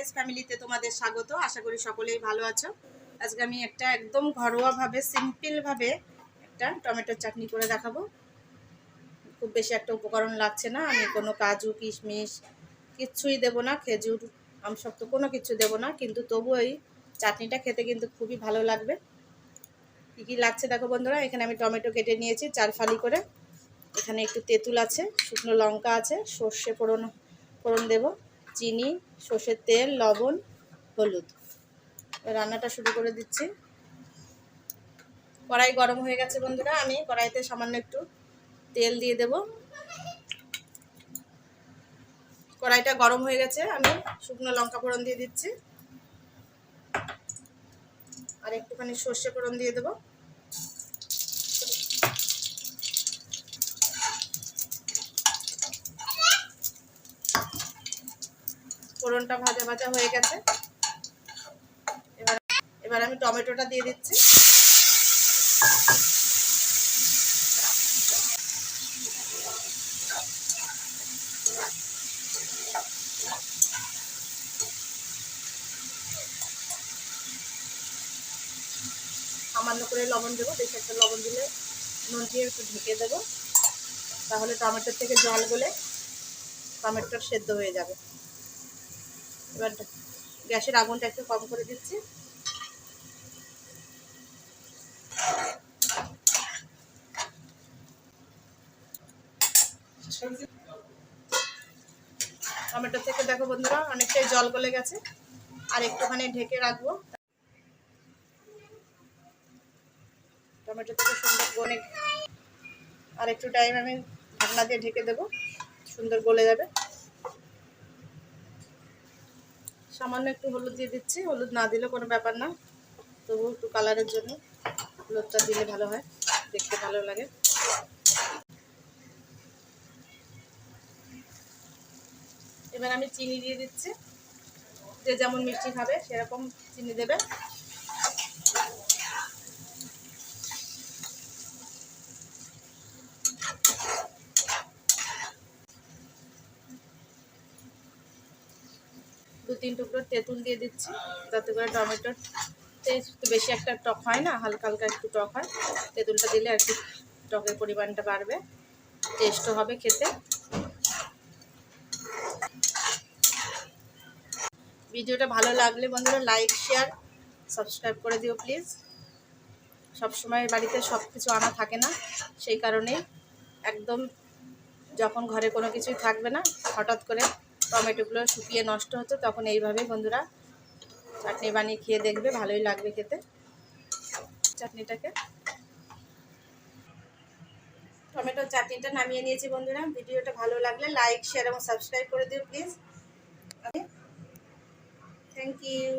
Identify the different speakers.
Speaker 1: Village ফ্যামিলিতে তোমাদের স্বাগত। আশা করি সকলেই ভালো আছো। আজকে আমি একটা একদম ঘরোয়াভাবে সিম্পলভাবে একটা টমেটোর চাটনি করে দেখাবো। খুব বেশি একটা উপকরণ লাগছে না। আমি কোনো কাজু, কিশমিশ কিচ্ছুই দেবো না। খেজুর আমসত্ব কোনো কিছু দেবো না। কিন্তু তবু এই চাটনিটা খেতে কিন্তু খুবই ভালো লাগবে। কী কী লাগছে দেখো বন্ধুরা। এখানে আমি টমেটো কেটে নিয়েছি চার ফালি করে। এখানে একটু তেঁতুল আছে, শুকনো লঙ্কা আছে, সর্ষে ফোড়ন ফোড়ন দেব। চিনি, সর্ষের তেল, লবণ, হলুদ। রান্নাটা শুরু করে দিচ্ছি। কড়াই গরম হয়ে গেছে বন্ধুরা, আমি কড়াইতে সামান্য একটু তেল দিয়ে দেব। কড়াইটা গরম হয়ে গেছে, আমি শুকনো লঙ্কা ফোড়ন দিয়ে দিচ্ছি। আর একটুখানি সর্ষে ফোড়ন দিয়ে দেবো। ফোড়নটা ভাজা ভাজা হয়ে গেছে। এবার এবার আমি টমেটোটা দিয়ে দিচ্ছি। সামান্য করে লবণ দেবো, বেশি একটা লবণ দিলে নুন দিয়ে একটু ঢেকে দেবো। তাহলে টমেটোর থেকে জল গলে টমেটোর সেদ্ধ হয়ে যাবে। এবার গ্যাসের আগুনটা একটু কম করে দিচ্ছি। টমেটো থেকে দেখো বন্ধুরা, অনেকটাই জল গলে গেছে। আর একটুখানি ঢেকে রাখব। টমেটো থেকে সুন্দর গনে আর একটু টাইম আমি ঢাকনা দিয়ে ঢেকে দেবো। সুন্দর গলে যাবে। সামান্য একটু হলুদ দিয়ে দিচ্ছি। হলুদ না দিলে কোনো ব্যাপার না। তবু একটু কালারের জন্য হলুদটা দিলে ভালো হয়। দেখতে ভালো লাগে। এবার আমি চিনি দিয়ে দিচ্ছি। যে যেমন মিষ্টি খাবে, সেরকম চিনি দেবে। দু তিন টুকরো তেঁতুল দিয়ে দিচ্ছি। যাতে করে টমেটোর টেস্ট বেশি একটা টক হয় না, হালকা হালকা একটু টক হয়। তেঁতুলটা দিলে আর কি টকের পরিমাণটা বাড়বে টেস্টও হবে খেতে। ভিডিওটা ভালো লাগলে বন্ধুরা লাইক শেয়ার সাবস্ক্রাইব করে দিও প্লিজ সবসময় বাড়িতে সব কিছু আনা থাকে না, সেই কারণে একদম যখন ঘরে কোনো কিছুই থাকবে না, হঠাৎ করে টমেটোগুলো শুকিয়ে নষ্ট হতো তখন এইভাবে বন্ধুরা চাটনি বানিয়ে খেয়ে দেখবে, ভালোই লাগবে খেতে। চাটনিটাকে। টমেটোর চাটনিটা নামিয়ে নিয়েছি বন্ধুরা। ভিডিওটা ভালো লাগলে লাইক শেয়ার এবং সাবস্ক্রাইব করে দিও প্লিজ থ্যাংক ইউ